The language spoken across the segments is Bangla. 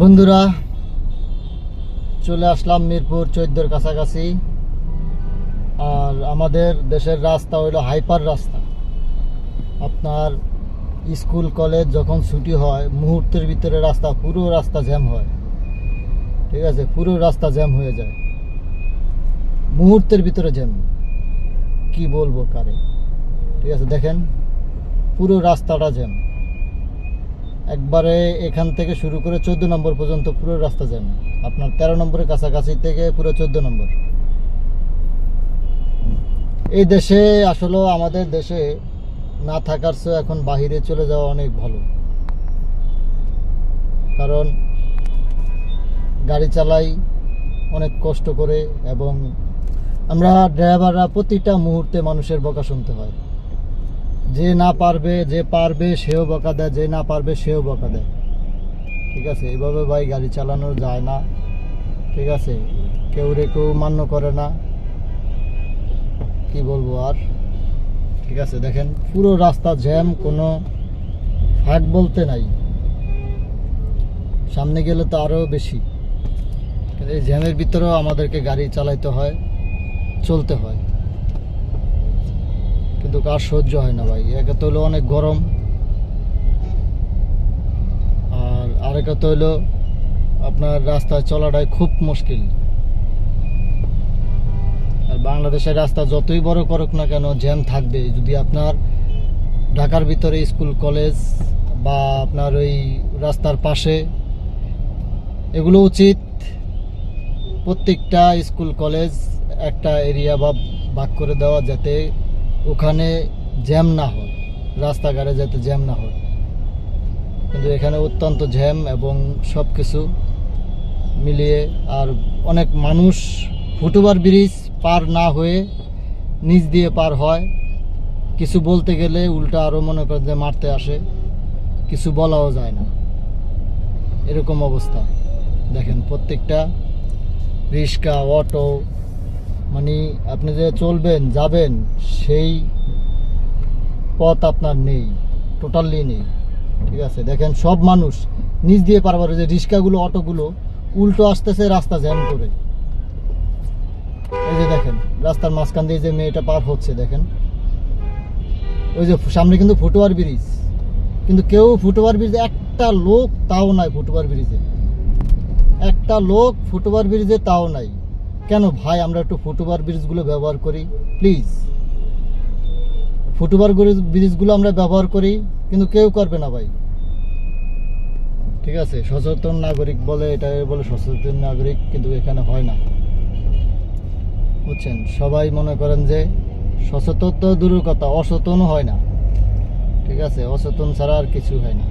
বন্ধুরা, চলে আসলাম মিরপুর চৈদ্দোর কাছাকাছি। আর আমাদের দেশের রাস্তা হইল হাইপার রাস্তা। আপনার স্কুল, কলেজ যখন ছুটি হয়, মুহূর্তের ভিতরে রাস্তা, পুরো রাস্তা জ্যাম হয়। ঠিক আছে? পুরো রাস্তা জ্যাম হয়ে যায়। মুহূর্তের ভিতরে জ্যাম। কি বলব কারে? ঠিক আছে, দেখেন, পুরো রাস্তাটা জ্যাম। একবারে এখান থেকে শুরু করে চোদ্দ নম্বর পর্যন্ত পুরো রাস্তা জ্যাম। আপনার তেরো নম্বরের কাছাকাছি থেকে পুরো চোদ্দ নম্বর। এই দেশে আসলে আমাদের দেশে না থাকার চেয়ে এখন বাহিরে চলে যাওয়া অনেক ভালো। কারণ গাড়ি চালাই অনেক কষ্ট করে এবং আমরা ড্রাইভাররা প্রতিটা মুহূর্তে মানুষের বকা শুনতে হয়। যে না পারবে, যে পারবে সেও বকা দেয়, যে না পারবে সেও বকা দেয়। ঠিক আছে? এভাবে ভাই গাড়ি চালানো যায় না। ঠিক আছে? কেউ রে কেউ মান্য করে না। কি বলব আর? ঠিক আছে? দেখেন, পুরো রাস্তা জ্যাম, কোনো ফাঁক বলতে নাই। সামনে গেলে তো আরও বেশি। এই জ্যামের ভিতরেও আমাদেরকে গাড়ি চালাইতে হয়, চলতে হয়। কিন্তু কার সহ্য হয় না ভাই। একে তো হলো অনেক গরম। আর আরেকা তো হলো আপনার রাস্তায় চলাটাই খুব মুশকিল। আর বাংলাদেশের রাস্তা যতই বড় করুক না কেন, জ্যাম থাকবে যদি আপনার ঢাকার ভিতরে স্কুল, কলেজ বা আপনার ওই রাস্তার পাশে এগুলো উচিত, প্রত্যেকটা স্কুল, কলেজ একটা এরিয়া বা ভাগ করে দেওয়া যাতে ওখানে জ্যাম না হয়, রাস্তাঘাটে যাতে জ্যাম না হয়। কিন্তু এখানে অত্যন্ত জ্যাম এবং সব কিছু মিলিয়ে আর অনেক মানুষ ফুটওভার ব্রিজ পার না হয়ে নিচ দিয়ে পার হয়। কিছু বলতে গেলে উল্টা আরও মনে করে যে মারতে আসে, কিছু বলাও যায় না। এরকম অবস্থা। দেখেন প্রত্যেকটা রিক্সা, অটো মানে আপনি যে চলবেন, যাবেন, সেই পথ আপনার নেই টোটালি নেই, ঠিক আছে? দেখেন, সব মানুষ নিচ দিয়ে পারবার যে রিক্সাগুলো, অটোগুলো, উল্টো আসতেছে রাস্তা জ্যাম করে। এই যে দেখেন, রাস্তার মাঝখান দিয়ে যে মেয়েটা পার হচ্ছে, দেখেন। ওই যে সামনে কিন্তু ফুটওভার ব্রিজ। কিন্তু কেউ ফুটওভার ব্রিজে, একটা লোক তাও নাই ফুটওভার ব্রিজে। একটা লোক ফুটওভার ব্রিজে তাও নাই। কেন ভাই আমরা একটু ফুটওভার ব্রিজগুলো ব্যবহার করি? প্লিজ ফুটওভার ব্রিজগুলো আমরা ব্যবহার করি, কিন্তু কেউ করবে না ভাই। ঠিক আছে, সচেতন নাগরিক বলে এটা বলে সচেতন নাগরিক, কিন্তু এখানে হয় না। বুঝছেন? সবাই মনে করেন যে সচেতন তো দূরের কথা অসচেতনও হয় না। ঠিক আছে, অচেতন ছাড়া আর কিছু হয় না।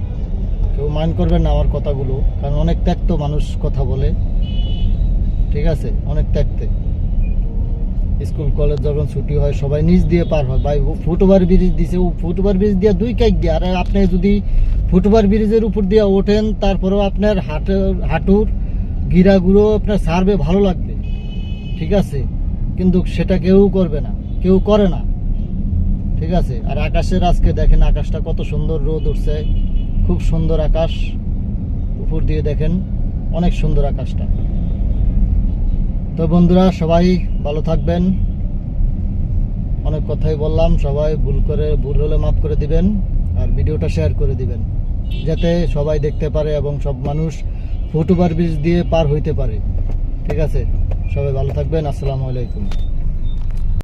কেউ মাইন্ড করবেন না আমার কথাগুলো, কারণ অনেক ত্যাক্ত মানুষ কথা বলে। ঠিক আছে? অনেক ত্যাক্তে স্কুল, কলেজ যখন ছুটি হয়, সবাই নিচ দিয়ে পার হয়। ভাই ফুটওভার ব্রিজ দিছে, ও ফুটওভার ব্রিজ দিয়ে দুই কাইক দিয়ে। আর, আপনি যদি ফুটওভার ব্রিজের উপর দিয়ে ওঠেন, তারপরেও আপনার হাটের হাঁটুর গিরাগুলো আপনার সার্ভে ভালো লাগবে। ঠিক আছে? কিন্তু সেটা কেউ করবে না। কেউ করে না। ঠিক আছে? আর আকাশের আজকে দেখেন আকাশটা কত সুন্দর রোদ উঠছে। খুব সুন্দর আকাশ। উপর দিয়ে দেখেন, অনেক সুন্দর আকাশটা। তো বন্ধুরা, সবাই ভালো থাকবেন। অনেক কথাই বললাম, সবাই ভুল করে, ভুল হলে মাফ করে দিবেন আর ভিডিওটা শেয়ার করে দিবেন, যাতে সবাই দেখতে পারে এবং সব মানুষ ফুটওভার ব্রিজ দিয়ে পার হইতে পারে। ঠিক আছে, সবাই ভালো থাকবেন, আসসালামু আলাইকুম।